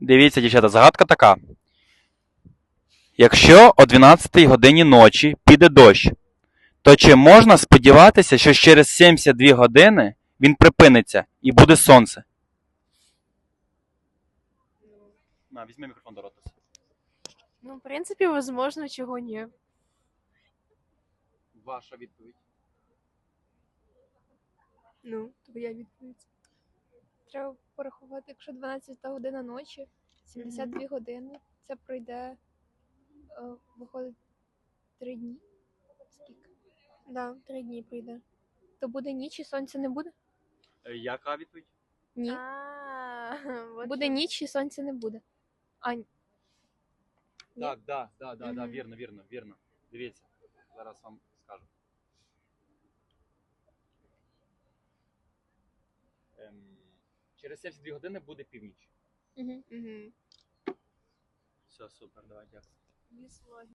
Дивіться, дівчата, загадка така. Якщо о 12 годині ночі піде дощ, то чи можна сподіватися, що через 72 години він припиниться і буде сонце? На, візьми мікрофон до рота. Ну, в принципі, возможно, чого ні. Ваша відповідь. Ну, твоя відповідь. Треба порахувати, якщо 12 година ночі, 72 години, це пройде, е, виходить, 3 дні. Скільки? Да, три дні прийде. То буде ніч і сонця не буде? Е, Яка відповідь? Ні. А, Буде ніч і сонця не буде. А, ні. Так, да, да, да, да, вірно, вірно, вірно. Дивіться, зараз вам скажу. Ем, через 72 години буде північ. Угу. Все, супер, давай, дякую.